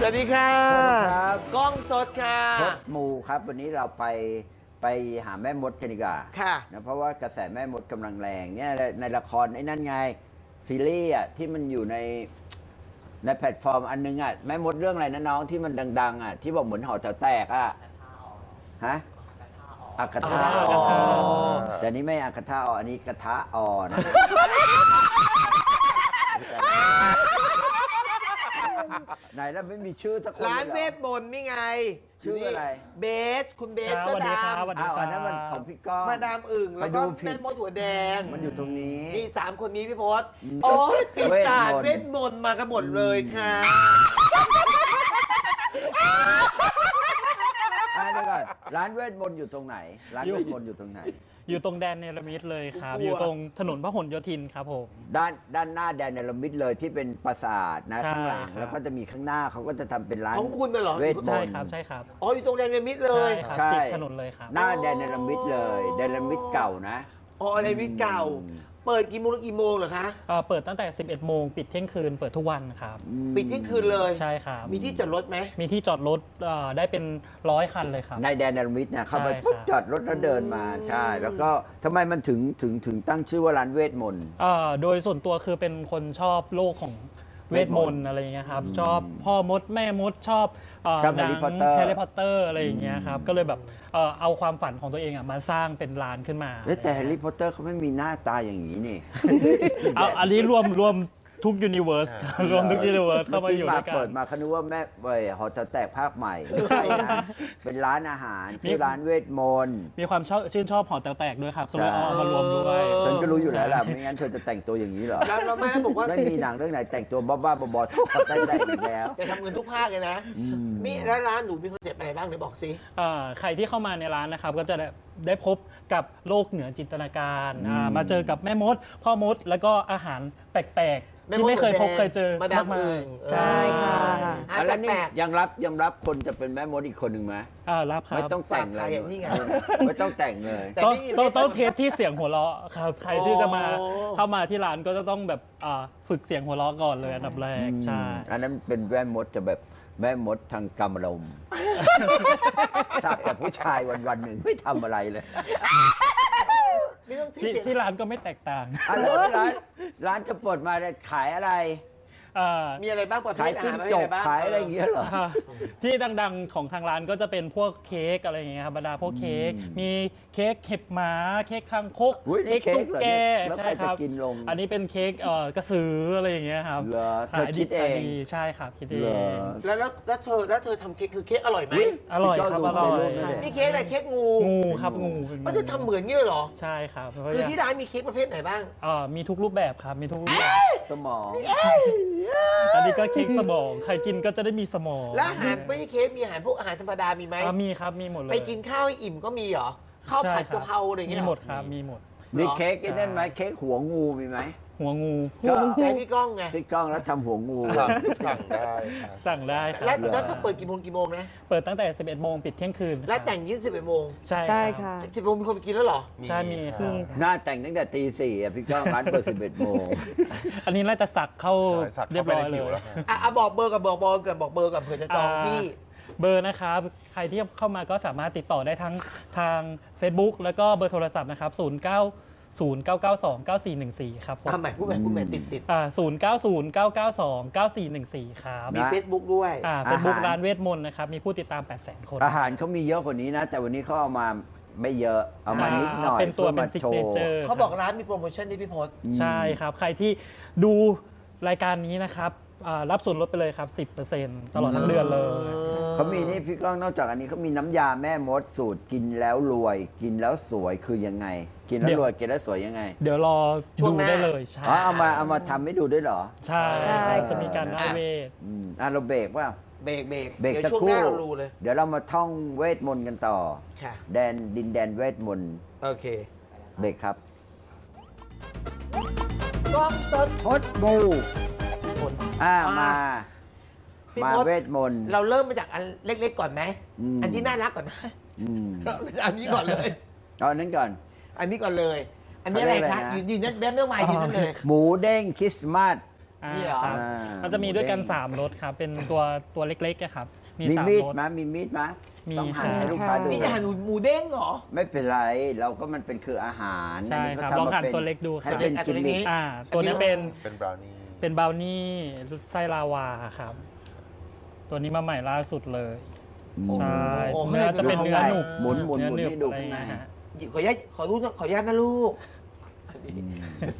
สวัสดีค่ะสวัสดีครับ กล้องสดค่ะชดหมูครับ วันนี้เราไปไปหาแม่มดกันดีกว่าค่ะ นะเพราะว่ากระแสแม่มดกำลังแรงเนี่ยในละครไอ้นั่นไงซีรีส์อะที่มันอยู่ในในแพลตฟอร์มอันนึงอะแม่มดเรื่องอะไรนะน้องที่มันดัง ๆ อะ ที่บอกเหมือนหอแถวแตกอะฮะอากาธาอ๋อออแต่นี่ไม่อากาธาอออันนี้กระทะออนะ ไหนแล้วไม่มีชื่อสักคนร้านลยหอเวทมนต์นี่ไงชื่ออะไร เบส คุณเบสครับเสื้อสวัสดีครับดำสวัสดีอ้าวอันนั้นมันของพี่ก้องมาดามอึ่งแล้วก็ไปดูผิดแม่มดหัวแดง มันอยู่ตรงนี้ นี่สามคนนี้พี่พศอืมโอ้ยปีศาจเวเวททมมนต์นต์มากันหมดเลยค่ะ อะเดี๋ยวก่อน ร้านเวทมนต์อยู่ตรงไหน ร้านอยู่เวทมนต์อยู่ตรงไหน อยู่ตรงแดนเนรมิตเลยครับกลัวอยู่ตรงถนนพหลโยธินครับผม ด้านด้านหน้าแดนเนลมิดเลยที่เป็นปราสาทนะใช่ข้างหลังครับ แล้วก็จะมีข้างหน้าเขาก็จะทำเป็นร้าน ของคุณน่ะเหรอ เวทมใช่นต์ ครับใช่ครับอ๋ออยู่ตรงแดงเนมิดเลยใช่ครับใช่ ติดถนนเลยครับ หน้าแดนเนลมิดเลยแดนเนลมิดเก่านะ อ๋อในวิทเก่า อืม เปิดกี่โมงถึงกี่โมงเหรอคะ เอ่อเปิดตั้งแต่ 11 โมง ปิดเที่ยงคืน เปิดทุกวันครับอืมปิดเที่ยงคืนเลย ใช่ครับ มีที่จอดรถไหม มีที่จอดรถเอ่อได้เป็นร้อยคันเลยครับ ในแดนเนลมิดเนี่ยเข้าไปใช่ปุ๊บครับ จอดรถแล้วเดินมาใช่ แล้วก็ทำไมมันถึงถึงถึงตั้งชื่อว่าร้านเวทมนต์ เอ่อโดยส่วนตัวคือเป็นคนชอบโลกของ เวทมนต์อะไรอย่างเงี้ยครับชอบพ่อมดแม่มดชอบเชอบ Harry Potter แฮร์รี่พอตเตอร์อะไรอย่างเงี้ยครับก็เลยแบบเอ่อเอาความฝันของตัวเองอะมาสร้างเป็นร้านขึ้นมา เอ้ยแต่แฮร์รี่พอตเตอร์เขาไม่มีหน้าตาอย่างนี้นี่ เอาอันนี้รวมรวม ทุกยูนิเวอร์สรวมทุกยูนิเวอร์สเข้ามาอยู่ด้วยกัเปิดนมาเขานึกว่าแม่เว้ยหอแถวแตกภาคใหม่ไม่ใช่นะเป็นร้านอาหารชื่อร้านเวทมนต์มีความชอบชื่นชอบหอแต๋วแตกด้วยครับก็เลยใช่เอามารวมด้วยฉันก็รู้อยู่แล้วล่ะใช่ไม่งั้นเธอจะแต่งตัวอย่างนี้เหรอแล้วแล้วแม่ก็บอกว่าไม่มีหนังเรื่องไหนแต่งตัวบ้าๆบอๆเท่ากับแต่งแต่งอีกแล้วจะทำเงินทุกภาคเลยนะอืมมีแล้วร้านหนูมีคอนเซ็ปต์อะไรบ้างเดี๋ยวบอกสิเอ่อใครที่เข้ามาในร้านนะครับก็จะได้ได้พบกับโลกเหนือจินตนาการอ่าอืมมาเจอกับแม่มด พ่อมดแล้วก็อาหารแปลกๆ ที่ไม่เคยพบเคยเจอมาดามมากอึ่ยงใช่ค่ะอาหารแล้วนี่แปลกยังรับยังรับคนจะเป็นแม่มดอีกคนหนึ่งไหมอ่ารับครัไม่บต้องแต่งเลย ฝากใครอะนี่ไง ไม่ต้องแต่งเลย แต่ต้องไม่มีต้องไม่ต้องเทสที่เสียงหัวเราะครับใครที่จะมาโอ้ เข้ามาที่ร้านก็จะต้องแบบอ่าฝึกเสียงหัวเราะก่อนเลยอันดับแรกใช่ อันนั้นเป็นแม่มดจะแบบแม่มดทางกรรมลมณ์ทราบแต่ผู้ชายวันวันๆหนึ่งไม่ทำอะไรเลยนี่ต้องที่ที่เสียงที่ร้านก็ไม่แตกต่างอะแล้วร้าน ร้านจะเปิดมาขายอะไร อ่ามีอะไรบ้างประเภขายทอาจิ้งหารประเภจทกอะไรบ้างขายอะไรอย่างเงี้ยเหรอค่ะที่ดังๆของทางร้านก็จะเป็นพวกเค้กอะไรอย่างเงี้ยครับบรรดาพวกเค้กอืมมีเค้กเห็บหมาเค้กคางคกอุ๊ยนี่เค้กตุ๊กแกเค้กเหรอเนี่ยแล้วใช่ใครครับจะกินลง อันนี้เป็นเค้กเอ่อกระสืออะไรอย่างเงี้ยครับเหรอเธอขายคิดเองขายใช่ครับคิดเอเหรอ ง แล้วแล้วแล้วเธอแล้วเธอทำเค้กคือเค้กอร่อยไหมอุ๊ยอร่อยครับพี่อก้ร่อยดูในรูปนั่นแหละ นี่เค้กอะไรเค้กงูงูครับงูมันจะทำเหมือนงี้เลยเหรอ ใช่ครับคือที่ร้านมีเค้กประเภทไหนบ้างอ่ามีทุกรูปแบบครับมีทุกรูปแบบ สมองอันนี้ก็เค้กสมอง ใครกินก็จะได้มีสมองแล้วอาหารไม่ใช่เค้กมีอาหารพวกอาหารธรรมดามีไหมอ่ามีครับมีหมดเลยไปกินข้าวให้อิ่มก็มีเหรอข้าวผัดใช่คกะเพราอะไรอย่างเงี้ยมีเหรอหมดครับมีหมด มีเหรอเค้กไอ้นั่นไหมเค้กหัวงูมีไหม หัวงูก็ใช้พี่ก้องไง พี่ก้องแล้วทำหัวงูสั่งสั่งได้ค่ะสั่งได้ครับแล้วเหรอแล้วถ้าเปิดกี่โมงกี่โมงนะ เปิดตั้งแต่ 11 โมงปิดเที่ยงคืนแล้วแต่งยี่สิบเอ็ดโมงใช่ใช่รับค่ะ สิบโมงมีคนไปกินแล้วเหรอ ใช่มีครับมีค่ะหน้าแต่งตั้งแต่ตีสี่อะพี่ก้องร้านเปิดสิบเอ็ดโมงอันนี้น่าจะสักเข้าใช่สักเรียเข้าบไปร้อยในเลผิวย แล้วค่ะ อะอะบอกเบอร์กับบอกเบอร์กับบอกเบอร์กับเผื่อจะจองที่ เบอร์นะครับใครที่เข้ามาก็สามารถติดต่อได้ทั้งทาง Facebook แล้วก็เบอร์โทรศัพท์นะครับ 09 0992 9414 ครับผมทำใหม่พูดใหม่พูดใหม่ติดติดอ่า090992 9414 ครับมีนะ Facebook ด้วยอ่า Facebook อาหารร้านเวทมนต์นะครับ มีผู้ติดตาม 800,000 คน อาหารเขามีเยอะกว่านี้นะ แต่วันนี้เขาเอามาไม่เยอะเอามานิดหน่อยเป็นตัวเป็นพื่ซิกมาโชเนว์เจอร์เขาบอกร้านมีโปรโมชั่นที่พี่พศใช่ครับ ใครที่ดูรายการนี้นะครับอ่ารับส่วนลดไปเลยครับ 10%ตลอดทั้งเดือนเลยเขามีนี่พี่ก้องนอกจากอันนี้เขามีน้ำยาแม่มดสูตรกินแล้วรวย กินแล้วสวยคือยังไง กินแล้วเดี๋ยว รวยกินแล้วสวยยังไงเดี๋ยวรอดูได้เลยใช่อ๋อเอามาเอามาทำให้ดูด้วยเหรอ ใช่ใช่ครับจะมีการหน้าเวท อืมอะเราเบรกว่า เบรกเบรกเบรกเดี๋ยวสักช่วงคหรู่ น้าเรารู้เลยเดี๋ยวเรามาท่องเวทมนต์กันต่อ ค่ะ แดนดินแดนเวทมนต์โอเค เบรกครับกล้องสด พดมูอ่าอ่ามมา พี่มาพศเวทมนต์ เราเริ่มมาจากอันเล็กๆก่อนไหมอืม อันที่น่ารักก่อนนะอืมเราอันนี้ก่อนเลย เอาอันนั้นก่อน อันนี้ก่อนเลย อันนี้อะไรเขาเรียกคะอะไรนะ ยืนยืนยันแบมเรื่องใหม่ยืนนั่นเลย หมูเด้งคริสต์มาส อ่านี่เหรอครับอ่ามันจะมีด้วยกันหมูเด้ง3รสครับ เป็นตัวตัวเล็กๆอะครับ มีมีสามมีดรสไหมมีมีดไหมมีต้องหั่นค่ะ ให้ลูกค้าดู นี่จะหั่นหมูเด้งเหรอ ไม่เป็นไร เราก็มันเป็นคืออาหารใช่นนี้ครับเขาทำลองหั่นมาป็ตัวเล็กดูคให้รับเป็นอะกิมมิคตัวเล็กนี้อ่า ตัวนี้เป็นเป็นบราวนี่เป็นบราวนี่ไส้ลาวาครับ ตัวนี้มาใหม่ล่าสุดเลย ใช่โอ้โหเนื้อจะเป็นเนื้อหนุบหมุนหมุนเนื้อหมุนหนึบให้ดูอะไรข้างในเงี้ยฮะ ขออนุญาตขอรู้ขออนุญาตนะลูก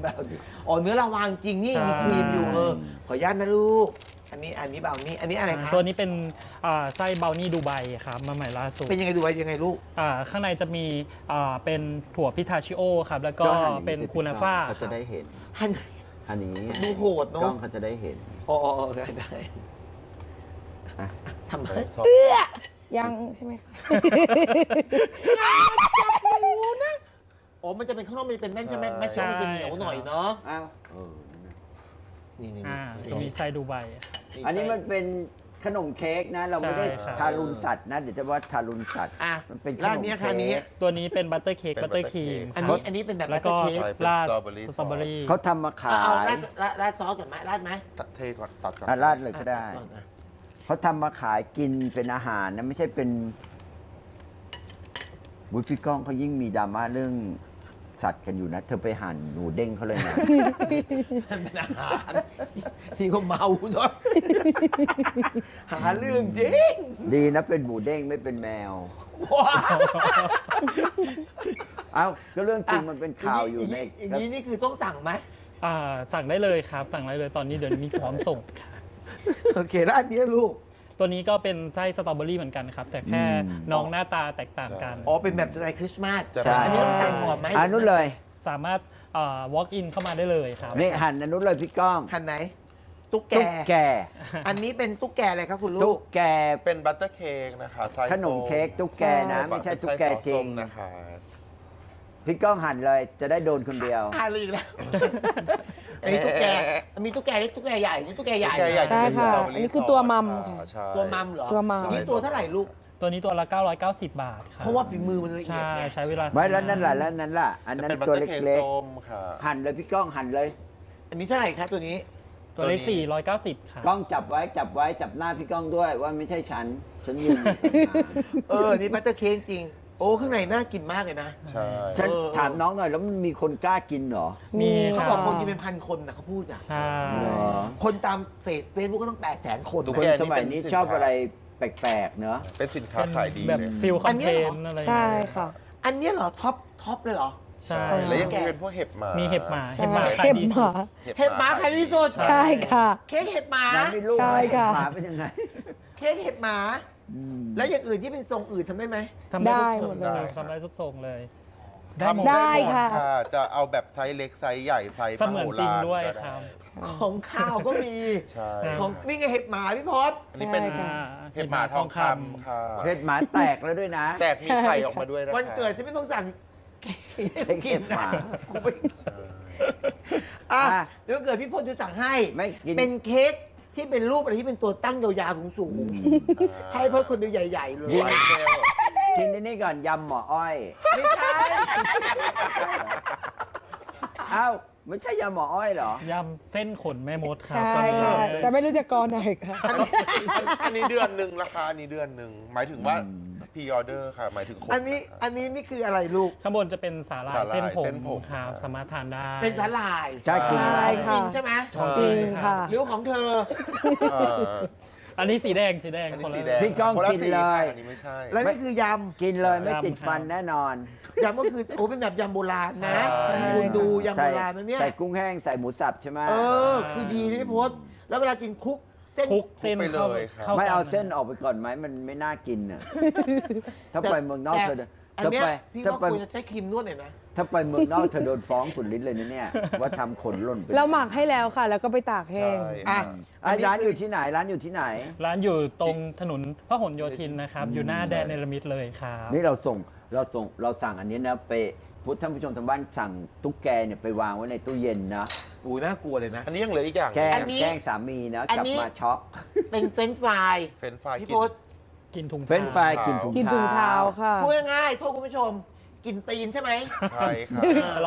แบบนี้อ๋อเนื้อลาวางจริงนี่มีครีมอยู่เออขออนุญาตนะลูก อันนี้อันนี้เบานี่อันนี้อะไรคะตัวนี้เป็นอ่าไส้บราวนี่ดูไบครับมาใหม่ล่าสุดเป็นยังไงดูไว้ยังไงลูก อ่าข้างในจะมีอ่าเป็นถั่วพิทาชิโอครับ แล้วก็หั่อย่างเป็นสิคูนาฟ่าเขาจะได้เห็นหัน อันนี้ไงดูโหดเนอะ กล้องเขาจะได้เห็นอ๋ออ๋ออ๋อได้ได้อะทำไมเออซอสยังใช่ไหมคะ อ๋อ มันจะเป็นข้างนอกมันจะเป็นแม่นใช่ไหมแม่ชอบมันจะเหนียวหน่อยเนาะ อ้าวเออนี่นี่อ่านี่จะมีไส้ดูไบครับอันนี้มันเป็นขนมเค้กนะ เราไม่ได้ใช่ครับ ทารุณสัตว์นะเดี๋ยวจะว่าทารุณสัตว์ อะมันเป็นขนมร้านนี้ค่ะเค้ก นี้ ตัวนี้เป็นบัตเตอร์เค้กเป็นบัตเตอร์ครีมอันนี้อันนี้เป็นแบบแล้วก็บัตเตอร์เค้กใช่เป็นราดสตรอเบอรี่สตรอเบอรี่ เขาทำมาขาเอายราดราดราดซอสก่อนไหมราดไหมตัดเทก่อนตัดก่อน อะราดเลยก็ได้ อะก่อนอะเขาทำมาขายกินเป็นอาหารนะ ไม่ใช่เป็นบุญพี่ก้องเขายิ่งมีดราม่าเรื่อง สัตว์กันอยู่นะ เธอไปหั่นหนูเด้งเขาเลยนะ มันเป็นอาหารที่เขาเมาเนาะหาเรื่องจริงดีนะเป็นหมูเด้งไม่เป็นแมว ว้าวเอ้าก็เรื่องจริงมันเป็นข่าวอยู่ในอย่างนี้นี่คือต้องสั่งไหมอ่าสั่งได้เลยครับ สั่งได้เลยตอนนี้เดี๋ยวมีพร้อมส่ง โอเคแล้วอันนี้ลูก ตัวนี้ก็เป็นไส้สตรอเบอรี่เหมือนกันครับ แต่แค่น้องหน้าตาแตกต่างกัน อ๋อ เป็นแบบสไตล์คริสต์มาสใช่ อันนี้ต้องสั่งก่อนไหมอันนู้นเลย สามารถอ่า walk in เข้ามาได้เลยครับ นี่หั่นอันนู้นเลยพี่ก้องหันไหน ตุ๊กแก ตุ๊กแกอันนี้เป็นตุ๊กแกอะไรครับคุณลูตุ๊กกแก เป็นบัตเตอร์เค้กนะคะไส้ขนมเค้กตุ๊กแกนะไม่ใช่ตุ๊กแกจริงนะคะ พี่ก้องหั่นเลยจะได้โดนคนเดียว อ่านเลยอีกแล้วอันนี้ตุ๊กแกมีตุ๊กแกเล็กตุ๊กแกใหญ่นี่ตุ๊กแกใหญ่ตุ๊กแกใหญ่ใช่เป็นสค่ะตรอเบออันรี่นี้คือตัวมัมซอสค่ะ ใช่ ตัวมัมเหรอตัวมัม อันนี้ตัวเท่าไหร่ลูก ตัวนี้ตัวละ 990 บาทครับเพราะว่าฝีมือมันละเอียดใช่ไง ใช้เวลาไม่แล้วนั่นล่ะแล้วนั้นล่ะ อันจะนั้นเป็นบัตตัวเตอร์เค้กเล็กส้มค่ะ ๆหั่นเลยพี่ก้องหั่นเลย อันนี้เท่าไหร่ครับตัวนี้ ตัวเล็กตัวนี้ 490ครับกล้องจับไว้จับไว้จับหน้าพี่ก้องด้วยว่าไม่ใช่ฉัน ฉันยืนอยู่ข้างหน้า เออ นี่บัตเตอร์เค้กจริง โอ้ข้างในน่ากินมากเลยนะ ใช่ ฉันเออ ถามน้องหน่อยแล้วมันมีคนกล้ากินเหรอมีเขาคบรัอบกคนกินเป็นพันคนนะเขาพูดอะใช่ เหรอคนตามเฟซเฟซบุ๊กก็ต้องแปดแสนคนตุ๊กคนแก สมัยนี้ชอบอะไรแปลกๆ เนอะ เป็นสินค้าเป็นขายดีแบบเลยฟิลคอัอนนเนี้เทยเหรอนอะไรใช่ค่ะ อันเนี้ยเหรอท็อปท็อปเลยเหรอ ใช่ แล้วยังมีเป็นพวกเห็บหมามีมีเห็บหมาใช่ เห็บหมาขายเห็บดีหสุมาดเห็บหมาใครที่สุดใช่ค่ะ เค้กเห็บหมาไหนมีรูปใช่ค่ะ หมาเป็นยังไง เค้กเห็บหมาอืม แล้วอย่างอื่นที่เป็นทรงอื่นทำได้ไหม ทำได้ได้ทุกหมดทรงเลย ทำได้ทุกทรงเลยทำหมได้หมค่ะ จะเอาแบบไซส์เล็กไซส์ใหญ่ไซส์เสมือนจริงด้วยมโหาครับของข้าวก็มี ใช่ของนี่ไงเห็บหมาพี่พศอันนี้เป็นใช่ค่ะเห็บหมาทองคำค่ะเพชรหมาแตกแล้วด้วยนะ แตกมีไข่ออกมาด้วยนะคะวันเกิดฉันไม่ต้องสั่งเค้กเค้กเห็บหมากูไม่อะอะเดี๋ยวเกิดพี่พศจะสั่งให้ ไม่กิน เป็นเค้ก ที่เป็นรูปอะไรที่เป็นตัวตั้งยาวๆสูงๆให้เพื่อคนเดียวใหญ่ ๆ เลย ไวเซลกินอันนี่ก่อนยำหมออ้อย ไม่ใช่ เอ้าไม่ใช่ยำหมออ้อยเหรอ ยำเส้นขนแม่มดครับใช่ค่ะแต่ไม่รู้จะกรไหนค่ะ อันนี้เดือนหนึ่งราคาอันนี้เดือนหนึ่งหมายถึงว่า อืม พ r ออเดอร์ค่ะ หมายถึงคนอันนี้อันนี้นี่คืออะไรลูก ข้างบนจะเป็นสาหร่ายสาหร่ายเส้นผเส้มนผมครับครับสามารถทานได้ เป็นสาหร่ายใช่กินใช่จค่ะริงใช่ไหมใช่ จริงค่ะ หรือของเธอ เอ่ออันนี้สีแดงสีแดงอันนี้คนละ สีแดงพี่ก้องคนละกินสีเลย ค่ะอันนี้ไม่ใช่ แล้วนี่คือยกินเลยไม่ยำติดฟันครับแน่นอนำ ยำก็คือโอ้เป็นแบบยำโบราณนะ ใช่ คุณดูยำโบใส่ราณนะเนี่ย ใส่กุ้งแห้งใส่หมูสับใช่ไหม เออ คือดีที่พี่พศแล้วเวลากินคุก เส้น คลุกเส้นไปเลเข้ายครับเข้าไม่เอากันเส้นออกไปก่อนไหมมันไม่น่ากินอะ ถ้าไปเมืองนอกเธออันถ้าเนี้ยไปพี่ถ้าว่าไปควรจะใช้ครีมนวดหน่อยนะ ถ้าไปเมืองนอกเธอโดนฟ้องสุดฤทธิ์เลยนะเนี่ย ว่าทำขนหล่นไปเราหมักให้แล้วค่ะ แล้วก็ไปตากแห้งใช่อะ อะร้านอยู่ที่ไหนร้านอยู่ที่ไหน ร้านอยู่ตรงถนนพหลโยธินนะครับ อยู่หน้าแดนเนลมิดเลยครับ นี่เราส่งเราส่งเราสั่งอันนี้นะไป พุทธท่านผู้ชมทางบ้านสั่งตุ๊กแกเนี่ยไปวางไว้ในตู้เย็นนะอูน่ากลัวเลยนะ อันนี้ยังเหลืออีกอย่างแกล้อังนนี้แกล้งสามีนะอันกลับนี้ มาช็อกเป็นเฟรนช์ฟรายเฟรนช์ฟรายพี่กิพนศกินถุงเฟรนช์ฟรายกินถุงกินถุงเท้าค่ะ พูดง่ายๆโทษคุณผู้ชม กินตีนใช่ไหมใช่ค่ะ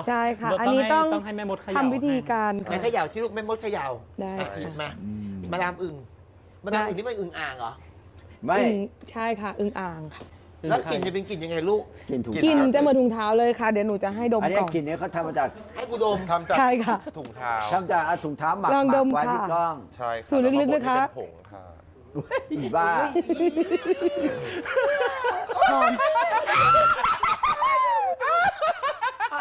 ใช่ค่ะเดี๋ยวอันนี้ต้องให้ต้องให้แม่มดเขย่าทำวิธีการไหนค่ะเขย่าชิลูกแม่มดเขย่าได้ใช่ ค่ะมามาดามอึ่งมาดามอึ่งนี่มันอึ่งอ่างเหรอ ไม่ อึ่งใช่ค่ะ อึ่งอ่างค่ะ แล้วกลิ่นจะเป็นกลิ่นยังไงลูกกินถุงกินเท้าจะเหมือนถุงเท้าเลยค่ะ เดี๋ยวหนูจะให้ดมอันนี้ก่อน กลินเนี้เขาทำมาจากให้กูดม ทำจากใช่ค่ะถุงเท้าทำจากเอาถุงเท้าหมักลองหมัดกมไว้ค่ะที่กล้องใช่ค่ะสูตรลึกๆแวนะคะ บดให้เป็นผงค่ะอีบ้า หอม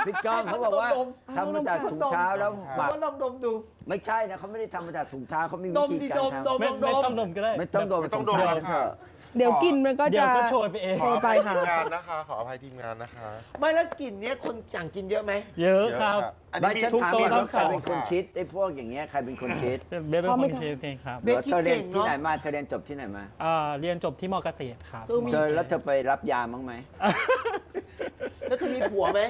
พี่ก้องเขาบอกว่าดม ทำมาจากถุงเท้าแล้วหมักว่าลองดมดู ไม่ใช่นะเขาไม่ได้ทำมาจากถุงเท้าเขามีดวิมธีดิการดมทดมไม่ลองดไม่มต้องดมก็ได้ำไม่ต้องโดนไม่ต้องโดนสแล้วารเถค่ะอะ เดี๋ยวกลินมันก็เดี๋ยจะ วก็โชยไปเอง ขอโชอว์ไปภัยค่ะทีมงานนะคะ ขออภัยทีมงานนะคะ ไม่แล้วกลิ่นเนี้ยคนสั่งกินเยอะไหมเยอะครับ อันไม่นี้มีฉันทุกถามโต๊ะ เองทั้ว่างใครสองเป็นคนคิดไอ้พวกอย่างเงี้ยใครเป็นคนคิดเบสเป็นพร้อมคไหมนคะคิดเองครับเบสเธอเรียนคิดเก่งที่เนอะไหนมาเธอเรียนจบที่ไหนมาอ่าเรียนจบที่มอเกษตรครับเออมีเธอแล้วเธอไปรับยามั้งไหมแล้วเธอมีผัวไหม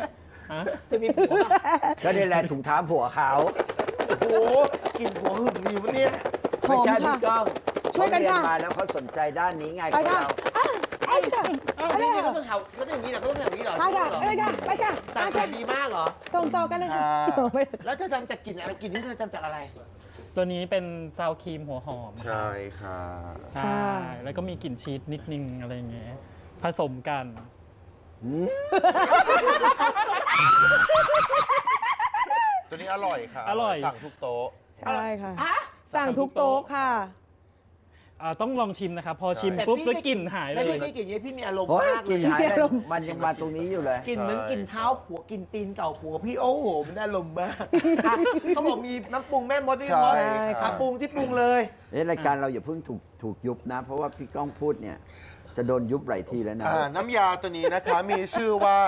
ฮะเธอมีผัวปะก็ได้แลถุงเท้าผัวเขาโอ้โหกลิ่นผัวหึงดีวะเนี่ยหไม่อมใช่ค่ะ พี่ก้อง ช่วยกันเขาเรีค่ะมาแล้วเขาสนใจด้านนี้ไงไปคนค่ะเราอะไอ้ค่ะเอ้านี่เขาต้องแถวเขาต้องอย่างนี้เหรอเขาต้องแถวนี้เหรอไปค่ะเอ้ยค่ะไปค่ะสั่งไปขาค่ะยดีมากเหรอ ส่งต่อกันนะคะค่ะไม่แล้วเธอทำจากกลิ่นอะไรกลิ่นนี้เธอทำจากอะไร ตัวนี้เป็นซาวครีมหัวหอมใช่ค่ะ ใช่ แล้วก็มีกลิ่นชีสนิดนึงอะไรอย่างเงี้ยผสมกัน ตัวนี้อร่อยค่ะ อร่อย สั่งทุกโต๊ะ ใช่ค่ะฮะสั่งทุกโต๊ะค่ะ อ่าต้องลองชิมนะครับ พอชิมแต่ปุ๊บพี่แล้วไม่กลิ่นหายเลแล้วย พี่ได้กลิ่นนี้พี่มีอารมณ์โอ้ยมากกลินเลยหายเดี๋แล้ยววมันยังมาตรงนี้อยู่เลย กลิ่นเหมือนกลิ่นเท้าผัวกลิ่นตีนเก่าผัวพี่โอ้โหมันได้อารมณ์มากอะเขาบอกมีน้ำปรุงแม่มดพี่มดใช่อะค่ะปรุงที่ปรุงเลย เอ๊ะรายการเราอย่าเพิ่งถูกถูกยุบนะ เพราะว่าพี่ก้องพูดเนี่ย จะโดนยุบหลายทีแล้วนะ อ่าน้ำยาตัวนี้นะคะ มีชื่อว่า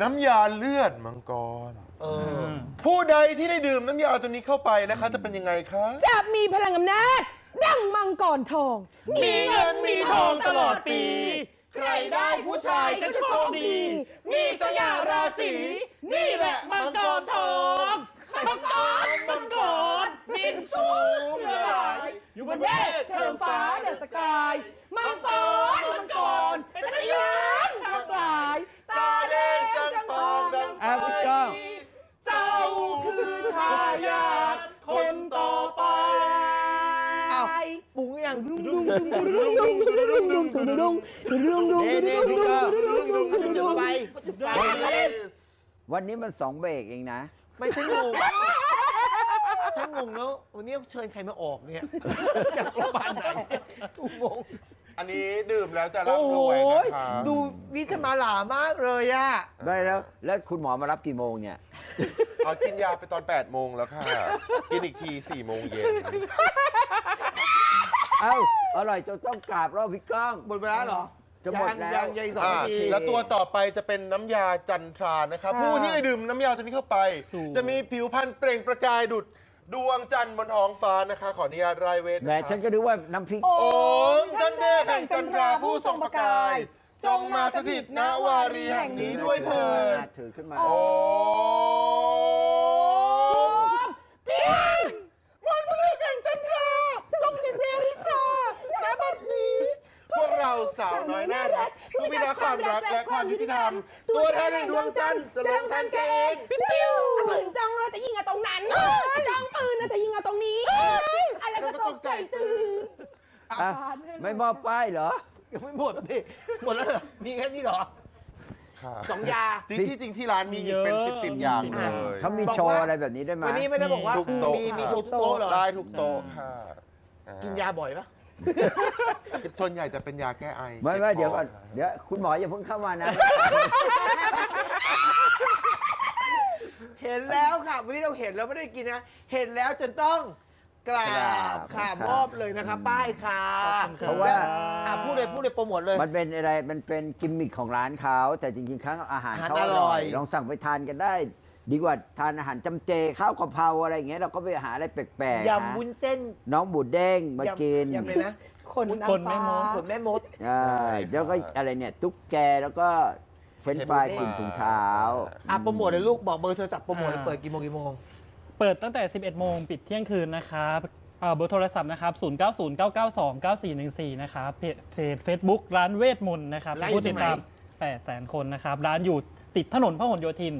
น้ำยาเลือดมังกร เออ ผู้ใดที่ได้ดื่มน้ำยาตัวนี้เข้าไปนะคะ จะเป็นยังไงคะ จะมีพลังอำนาจ ดังมังกรทอง มีเงินมีทองตลอดปี ใครได้ผู้ชายก็จะโชคดี มีสง่าราศีนี่แหละมังกรทองมังกรมังกรบินสูงเหลือหลายอยู่บนเวทเทิมฟ้าเดอะสกายมังกรมังกรเป็นพยานทั้งหลาย ไปจุดไปวันนี้มันสองเบรกเองนะ ไม่ฉันงงฉันงงแล้ววันนี้เชิญใครมาออกเนี่ยจากโรงพยาบาลไหนกูงงอันนี้ดื่มแล้วจะโอ้ร่ำโหรวยนะคะดูวิสมาหลามากเลยอะได้แล้ว แล้วคุณหมอมารับกี่โมงเนี่ย เอากินยาไปตอน 8 โมงแล้วค่ะ กินอีกที 4 โมงเย็น เอ้า อร่อยจนต้องกราบรอบพี่ก้อง หมดเวลาเหรอจะหมดแล้ว ยังยังยังอีกสองอ่านาทีแล้วตัวต่อไปจะเป็นน้ำยาจันทรานะครับ ค่ะ ผู้ที่ได้ดื่มน้ำยาตัวนี้เข้าไปสูงจะมีผิวพรรณเปล่งประกายดุดดวงจันทร์บนท้องฟ้านะคะ ขออนุญาตรายเวทแหมฉันก็นึกว่าน้ำพริก โอ้โอ้มท่านเทพแห่งจันทราผู้ทรงประกาย จงมาสถิตณวารีแห่งนี้ด้วยเถิด ถือขึ้นมา โอ้มเพียงมันพลังแห่งจันทราจงสิเพริกาณบัดนี้ พวก เราสาวน้อยน่ารักผู้พิทักษ์ความรักและความยุติธรรม ตัวแทนแห่งดวงจันทร์จะลงทันแกเองปิ้วปืนจ้องเราจะยิงเอาตรงนั้นจ้องปืนเราจะยิงเอาตรงนี้อะไรก็ตกใจตื่นอะไม่มอบป้ายเหรอ ยังไม่หมดดิหมดแล้วเหรอมีแค่นี้เหรอค่ะสองยา ที่ที่จริงที่ร้านมีอีกเป็นสิบสิบอย่างเลยเขามีโชว์อะไรแบบนี้ได้วยไหมวันนี้ไม่ได้บอกว่าทุกโต๊ะมีมีค่ะโชว์ทุกโต๊ะเหรอได้ทุกโต๊ะค่ะอ่กินยาบ่อยปะ ส่วนใหญ่จะเป็นยาแก้ไอไม่ไม่จ็บคเดี๋ยวก่อนเดี๋ยวคุณหมออย่าเพิ่งเข้ามานะ เห็นแล้วค่ะวันนี้เราเห็นแล้วไม่ได้กินนะ เห็นแล้วจนต้องกราบค่ะมอบเลยนะคะป้ายค่ะเพราะว่า อะพูดเลยพูดเลยโปรโมทเลย มันเป็นอะไรมันเป็นกิมมิคของร้านเขาแต่จริงๆครั้งอาหารอาหารเขาออร่ร่ออยยลองสั่งไปทานกันได้ ดีกว่าทานอาหารจำเจข้าวกะเพราอะไรอย่างเงี้ยเราก็ไปหาอะไรแปลกๆยำนะวุ้นเส้นน้องหมูเด้งมายำกินยำเลยนะคนคนแม่มดขนแม่มด ใช่แล้วก็อะไรเนี่ยตุ๊กแกแล้วก็เฟรนช์ฟรายกลิ่นถุงเท้า อะโปรโมทเลยลูกบอกเบอร์โทรศัพท์โปรโมทเลยอ่า เปิดกี่โมงกี่โมง เปิดตั้งแต่ 11 โมง ปิดเที่ยงคืนนะครับอ่าเบอร์โทรศัพท์นะครับ 0909929414 นะครับ เพจเฟซบุ๊กร้านเวทมนต์นะครับร้านอยู่ผู้ติดตาม ตรงไห8 0 0 0 0 คนนะครับ ร้านอยู่ติดถนนพหลโยธิน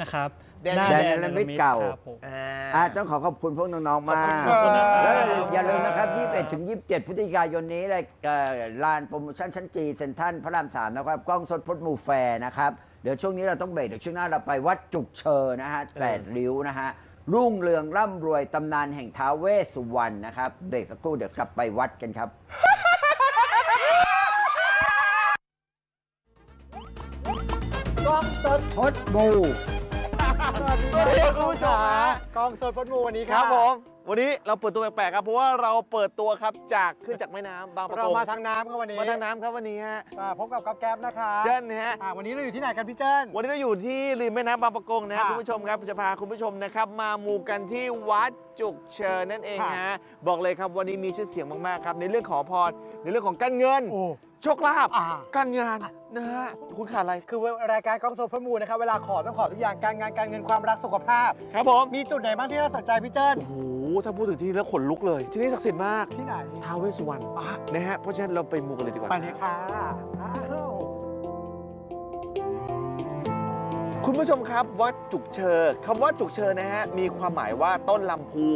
นะครับ แดนหน้าแดน แดนเนรมิตเนรมิตเก่า ครับผม อ่าอะต้องขอขอบคุณพวกน้อง ๆ มากขอบคุณครับ แล้วอย่าลืมนะครับ 21 ถึง 27 พฤศจิกายนนี้เลยเอ่อลานโปรโมชั่นชั้นจีเซ็นทรัลพระราม3นะครับ กล้องสดพดหมูแฟร์นะครับ เดี๋ยวช่วงนี้เราต้องเบรกเดี๋ยวช่วงหน้าเราไปวัดจุกเชอนะฮะแปดริ้วนะฮะ รุ่งเรืองร่ำรวยตำนานแห่งท้าวเวสสุวรรณนะครับ เบรกสักครู่เดี๋ยวกลับไปวัดกันครับ กล้องสดพดหมู สวัสดีครับคุณผู้ชมฮะกองสดพดมูวันนี้ครับผม วันนี้เราเปิดตัวแปลกๆครับ เพราะว่าเราเปิดตัวครับจากขึ้นจากแม่น้ำบางประกเรางมาทางน้ำครับวันนี้มาทางน้ำครับวันนี้ฮะอ่าพบกับก๊อฟแก๊บนะคะเจิ้นฮะ อ่าวันนี้เราอยู่ที่ไหนกันพี่เจิ้น วันนี้เราอยู่ที่ริมแม่น้ำบางประกงนะครับค่ะคุณผู้ชมครับจะพาคุณผู้ชมนะครับ มามูกันที่วัดจุกเชิญนั่นเองค่ะ ฮะบอกเลยครับวันนี้มีชื่อเสียงมากๆครับ ในเรื่องขอพรในเรื่องของการเงิน โอ้ โชคลาภอ่า การงานนะฮะคุณขาดอะไรคือรายการกองสดพดมูนะครับเวลาขอต้องขอทุกอย่างการงานการเงินความรักสุขภาพ ครับผมมีจุดไหนบ้างที่น่าสนใจพี่เจิ้นโอ้โหถ้าพูดถึงที่นี่แล้วขนลุกเลย ที่นี่ศักดิ์สิทธิ์มากที่ไหนท้าวเวสสุวรรณนะฮะเพราะฉะนั้นเราไปมูกันเลยดีกว่า ไปเลยค่ะ คุณผู้ชมครับวัดจุกเชอคำว่าจุกเชอนะฮะมีความหมายว่าต้นลำพู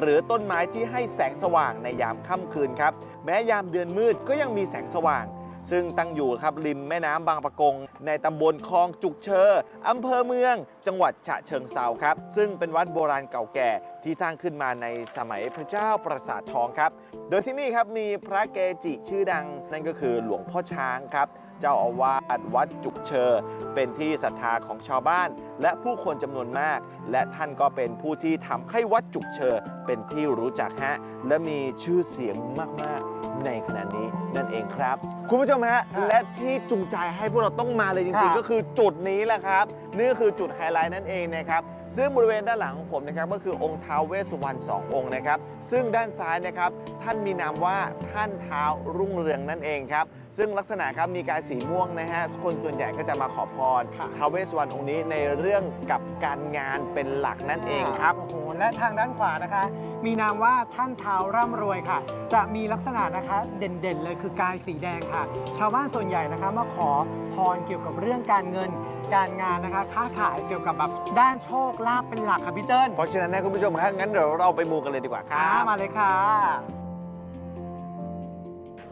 หรือต้นไม้ที่ให้แสงสว่างในยามค่ำคืนครับ แม้ยามเดือนมืดก็ยังมีแสงสว่าง ซึ่งตั้งอยู่ครับริมแม่น้ำบางปะกง ในตำบลคลองจุกเชออำเภอเมือง จังหวัดฉะเชิงเซาครับ ซึ่งเป็นวัดโบราณเก่าแก่ที่สร้างขึ้นมาในสมัยพระเจ้าประสาททองครับ โดยที่นี่ครับมีพระเกจิชื่อดังนั่นก็คือหลวงพ่อช้างครับ เจ้าอาวาสวัดจุกเชอ เป็นที่ศรัทธาของชาวบ้าน และผู้คนจำนวนมาก และท่านก็เป็นผู้ที่ทำให้วัดจุกเชอ เป็นที่รู้จักฮะและมีชื่อเสียงมากๆ ในขณะนี้นั่นเองครับ คุณผู้ชมฮะและที่จูงใจให้พวกเราต้องมาเลยจริงๆ ก็คือจุดนี้แหละครับนี่ก็คือจุดไฮไลท์นั่นเองนะครับซึ่งบริเวณด้านหลังของผมนะครับก็คือองค์ท้าวเวสสุวรรณสององค์นะครับ ซึ่งด้านซ้ายนะครับท่านมีนามว่าท่านเท้ารุ่งเรืองนั่นเองครับ ซึ่งลักษณะครับมีกายสีม่วงนะฮะคนส่วนใหญ่ก็จะมาขอพรท้าวเวสสุวรรณองค์นี้ในเรื่องกับการงานเป็นหลักนั่นเองครับ โอ้โหและทางด้านขวานะคะ มีนามว่าท่านเท้าร่ำรวยค่ะ จะมีลักษณะนะคะเด่นๆเลยคือกายสีแดงค่ะ ชาวบ้านส่วนใหญ่นะคะมาขอพรเกี่ยวกับเรื่องการเงิน การงานนะคะค้าขายเกี่ยวกับแบบด้านโชคลาภเป็นหลักค่ะพี่เจิ้นเพราะฉะนั้นนะคุณผู้ชมครับงั้นเดี๋ยวเราไปมูกันเลยดีกว่าคค่ะรับมาเลยค่ะ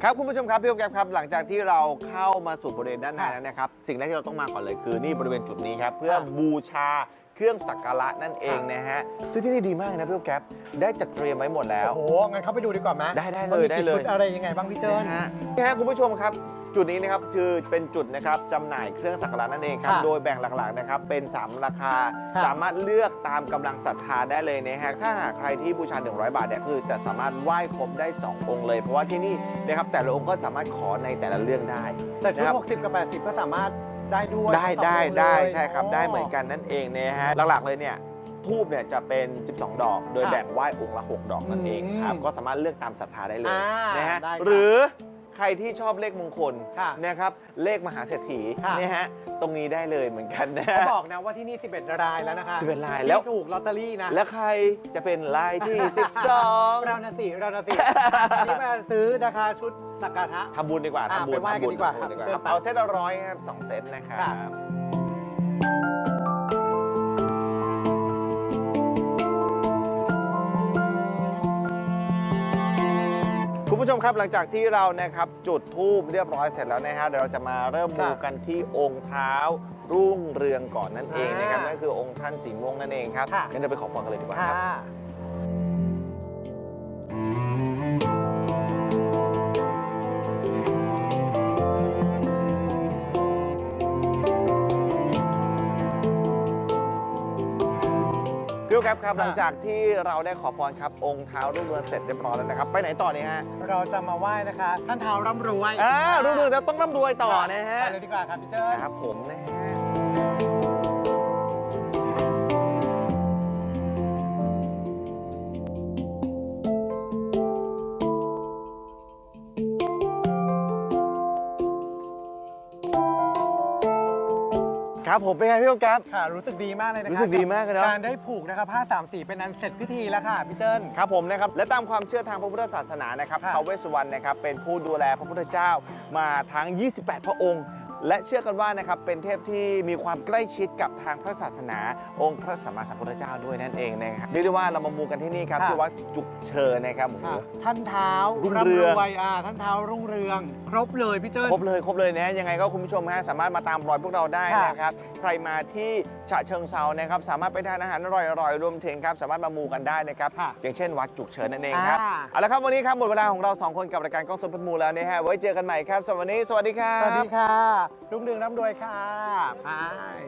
ครับคุณผู้ชมครับพี่โอแกรมครับหลังจากที่เราเข้ามาสู่บริเวณด้านในแล้วนะครับสิ่งแรกที่เราต้องมาก่อนเลยคือนี่บริเวณจุดนี้ครับเพื่อค่ะบูชาเครื่องสักการะนั่นเองนะฮะซึ่งที่นี่ดีมากนะพี่โอแกรมได้จัดเตรียมไว้หมดแล้วโอ้โหงั้นเข้าไปดูดีกว่าไหมได้ได้เลยว่ามีได้กี่เลยชุดอะไรยังไงบ้างพี่เจิ้นนะฮะนี่ฮะคุณผู้ชมครับ จุดนี้นะครับคือเป็นจุดนะครับจำหน่ายเครื่องสักการะนั่นเองครับค่ะโดยแบ่งหลักๆนะครับเป็น 3 ราคา ค่ะสามารถเลือกตามกำลังศรัทธาได้เลยนะฮะถ้าหากใครที่บูชา 100 บาทเนี่ยคือจะสามารถไหว้ครบได้ 2 องค์เลย เพราะว่าที่นี่นะครับแต่ละองค์ก็สามารถขอในแต่ละเรื่องได้ แต่ชุดนะครับ 60 กับ 80 ก็สามารถได้ด้วยได้ทั้งสองได้องค์ได้เลยใช่ครับได้เหมือนกันนั่นเองนะฮะหลักๆเลยเนี่ยทูบเนี่ยจะเป็น 12 ดอก โดยค่ะแบ่งไหว้องค์ละ 6 ดอกนั่นเองครับอืมก็สามารถเลือกตามศรัทธาได้เลย อ่านะฮะได้ครับหรือ ใครที่ชอบเลขมงคลค่ะนะครับ เลขมหาเศรษฐีค่ะ เนี่ยฮะ ตรงนี้ได้เลยเหมือนกันนะ เขาบอกนะว่าที่นี่ 11 รายแล้วนะคะ11รายแล้ว ที่ถูกลอตเตอรี่นะแล้วใครจะเป็นรายที่12เรานะสิเรานะสิอันนี้มาซื้อนะคะชุดสักการะ ทำบุญดีกว่าอะทำบุญไปไหว้กันทำบุญดีกว่าทำบุญดีกว่าครับครับเอาเซตละร้อยครับสองเซตนะครับ ค่ะ ผู้ชมครับหลังจากที่เรานะครับจุดทูบเรียบร้อยเสร็จแล้วนะฮะเดี๋ยวเราจะมาเริ่มมูค่ะกันที่องค์เท้ารุ่งเรืองก่อนนั่นเองนะครับอ่านั่นั่นคือองค์ท่านสีม่วงนั่นเองครับค่ะงั้นเราไปขอพรกันเลยดีกว่าคค่ะรับ พี่โอครับครับค่ะหลังจากที่เราได้ขอพรครับองค์เท้ารุ่งเรืองเสร็จเรียบร้อยแล้วนะครับ ไปไหนต่อเนี่ยฮะเราจะมาไหว้นะคะ ท่านเท้าร่ำรวยอ่ารุ่งเรืองจะต้องร่ำรวยต่อนะฮะไปเลยดีกว่าครับพี่เจิ้นครับผมนะฮะ ครับผมเป็นไงพี่โอครับ ค่ะรู้สึกดีมากเลยนะคะรู้สึกดีมากเลยเนอะ การได้ผูกนะคะผ้าสามสีเป็นอันเสร็จพิธีแล้วค่ะพี่เจิ้นครับผมนะครับและตามความเชื่อทางพระพุทธศาสนานะครับค่ะท้าวเวสสุวรรณนะครับเป็นผู้ดูแลพระพุทธเจ้ามาทั้ง 28 พระองค์ และเชื่อกันว่านะครับเป็นเทพที่มีความใกล้ชิดกับทางพระศาสนา องค์พระสัมมาสัมพุทธเจ้าด้วยนั่นเองนะครับเรียกได้ว่าเรามามูกันที่นี่ครับค่ะ ที่วัดจุกเชิญนะครับโอ้โหค่ะท่านเท้ารุ่งเรืองำวยอ่าท่านเท้ารุ่งเรือง ครบเลยพี่เจิ้น ครบเลยครบเลยนะยังไงก็คุณผู้ชมฮะสามารถมาตามรอยพวกเราได้ค่ะ นะครับใครมาที่ฉะเชิงเซานะครับสามารถไปทานอาหารอร่อยๆรวมถึงครับสามารถมามูกันได้นะครับค่ะอย่างเช่น วัดจุกเฉินนั่นเองครับอ่า เอาละครับวันนี้ครับหมดเวลาของเราสองคนกับรายการกล้องสดพดมูแล้วนะฮะไว้เจอกันใหม่ครับสำหรับวันนี้สวัสดีครับสวัสดีค่ะรุ่งเรืองร่ำรวยค่ะบาย